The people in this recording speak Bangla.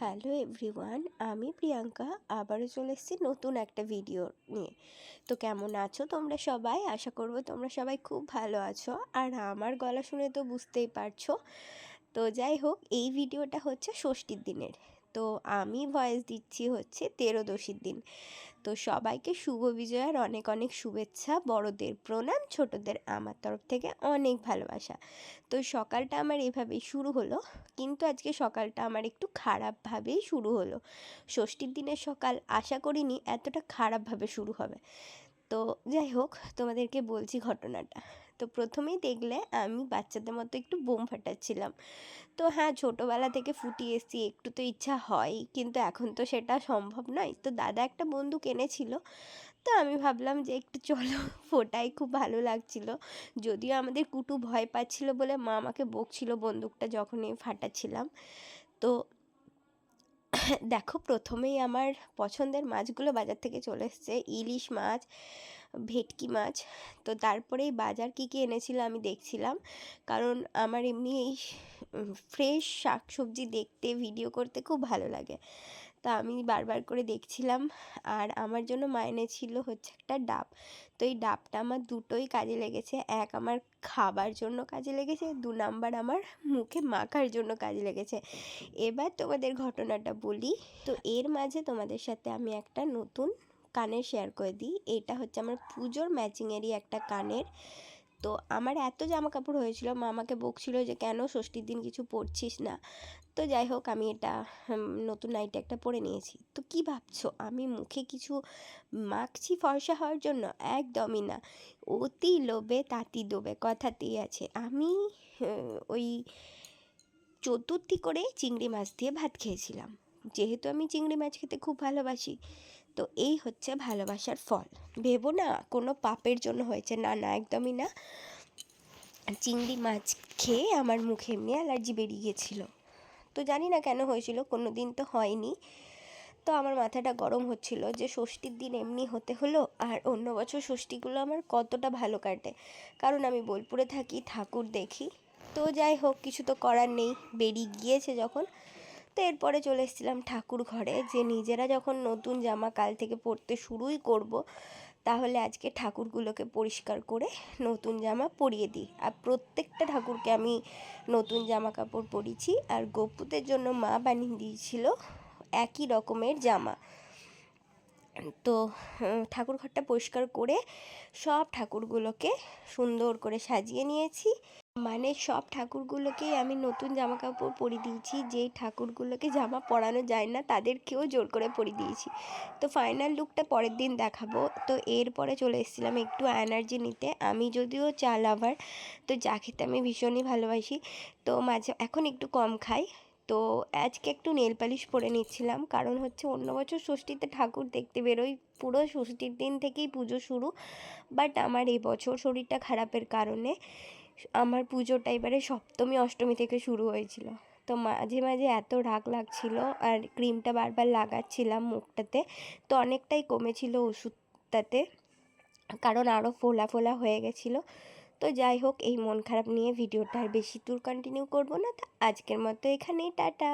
হ্যালো এভরিওয়ান, আমি প্রিয়াঙ্কা, আবারও চলে এসেছি নতুন একটা ভিডিও নিয়ে। তো কেমন আছো তোমরা সবাই? আশা করব তোমরা সবাই খুব ভালো আছো। আর আমার গলা শুনে তো বুঝতেই পারছ। তো যাই হোক, এই ভিডিওটা হচ্ছে ষষ্ঠীর দিনের। তো আমি ভয়েস দিচ্ছি হচ্ছে তেরোদশীর দিন। তো সবাইকে শুভ বিজয়ার অনেক অনেক শুভেচ্ছা। বড়দের প্রণাম, ছোটদের আমার তরফ থেকে অনেক ভালোবাসা। তো সকালটা আমার এভাবেই শুরু হলো, কিন্তু আজকে সকালটা আমার একটু খারাপভাবেই শুরু হলো। ষষ্ঠীর দিনের সকাল আশা করিনি এতটা খারাপভাবে শুরু হবে। তো যাই হোক, তোমাদেরকে বলছি ঘটনাটা। তো প্রথমেই দেখলে আমি বাচ্চাদের মতো একটু বোম ফাটাচ্ছিলাম। তো হ্যাঁ ছোটোবেলা থেকে ফুটিয়ে এসছি, একটু তো ইচ্ছা হয়, কিন্তু এখন তো সেটা সম্ভব নয়। তো দাদা একটা বন্দুক এনেছিল, তো আমি ভাবলাম যে একটু চলো, ফোটাই, খুব ভালো লাগছিল। যদিও আমাদের কুটু ভয় পাচ্ছিল বলে মা আমাকে বকছিল বন্দুকটা যখনই ফাটাচ্ছিলাম। তো দেখো প্রথমেই আমার পছন্দের মাছগুলো বাজার থেকে চলে এসছে, ইলিশ মাছ, ভেটকি মাছ। তো তারপরেই বাজার কী কী এনেছিল আমি দেখছিলাম। কারণ আমার এমনি এই ফ্রেশ শাক সবজি দেখতে ভিডিও করতে খুব ভালো লাগে। তা আমি বারবার করে দেখছিলাম। আর আমার জন্য মাইনে ছিল হচ্ছে একটা ডাব। তো এই ডাবটা আমার দুটোই কাজে লেগেছে। এক আমার খাবার জন্য কাজে লেগেছে, দু নাম্বার আমার মুখে মাখার জন্য কাজে লেগেছে। এবার তোমাদের ঘটনাটা বলি। তো এর মাঝে তোমাদের সাথে আমি একটা নতুন কানের শেয়ার করে দিই। এটা হচ্ছে আমার পুজোর ম্যাচিংয়েরই একটা কানের। তো আমার এত জামা কাপড় হয়েছিল মা আমাকে বকছিল যে, কেন ষষ্ঠীর দিন কিছু পরছিস না? তো যাই হোক, আমি এটা নতুন নাইট একটা পরে নিয়েছি। তো কি ভাবছ? আমি মুখে কিছু মাখছি ফর্সা হওয়ার জন্য? একদমই না। অতি লোভে তাঁতি দোবে, কথাতেই আছে। আমি ওই চতুর্থী করে চিংড়ি মাছ দিয়ে ভাত খেয়েছিলাম। যেহেতু আমি চিংড়ি মাছ খেতে খুব ভালোবাসি তো এই হচ্ছে ভালোবাসার ফল। ভেবো না, কোনো পাপের জন্য হয়েছে। না না, একদমই না। চিংড়ি মাছ খেয়ে আমার মুখে এমনি অ্যালার্জি বেরিয়ে গেছিল। তো জানি না কেন হয়েছিল কোনো দিন তো হয়নি। তো আমার মাথাটা গরম হচ্ছিল যে ষষ্ঠীর দিন এমনি হতে হলো আর অন্য বছর ষষ্ঠীগুলো আমার কতটা ভালো কাটে। কারণ আমি বোলপুরে থাকি, ঠাকুর দেখি। তো যাই হোক, কিছু তো করার নেই। বেরিয়ে গিয়েছে যখন। তো এরপরে চলে এসেছিলাম ঠাকুর ঘরে, যে নিজেরা যখন নতুন জামা কাল থেকে পরতে শুরুই করব, তাহলে আজকে ঠাকুরগুলোকে পরিষ্কার করে নতুন জামা পরিয়ে দিই। আর প্রত্যেকটা ঠাকুরকে আমি নতুন জামা কাপড় পরিয়েছি, আর গোপুদের জন্য মা বানিয়ে দিয়েছিল একই রকমের জামা। তো ঠাকুর ঘরটা পরিষ্কার করে সব ঠাকুরগুলোকে সুন্দর করে সাজিয়ে নিয়েছি। মানে সব ঠাকুরগুলোকেই আমি নতুন জামা কাপড় পরিয়ে দিয়েছি। যেই ঠাকুরগুলোকে জামা পরানো যায় না, তাদেরকেও জোর করে পরিয়ে দিয়েছি। তো ফাইনাল লুকটা পরের দিন দেখাবো। তো এরপরে চলে এসেছিলাম একটু এনার্জি নিতে। আমি যদিও চা লাভার তো চা খেতে আমি ভীষণই ভালোবাসি। তো মাঝে, এখন একটু কম খাই। তো আজকে একটু নেল পালিশ পরে নিচ্ছিলাম। কারণ হচ্ছে অন্য বছর ষষ্ঠীতে ঠাকুর দেখতে বেরোই। পুরো ষষ্ঠীর দিন থেকেই পুজো শুরু। বাট আমার এই বছর শরীরটা খারাপের কারণে আমার পুজোটা এবারে সপ্তমী, অষ্টমী থেকে শুরু হয়েছিল। তো মাঝে মাঝে এত রাগ লাগছিল আর ক্রিমটা বারবার লাগাচ্ছিলাম মুখটাতে। তো অনেকটাই কমেছিল ওষুধটাতে, কারণ আরও ফোলা ফোলা হয়ে গেছিল। তো যাই হোক, এই মন খারাপ নিয়ে ভিডিওটা আর বেশি দূর কন্টিনিউ করব না। তো আজকের মতো এখানেই, টাটা!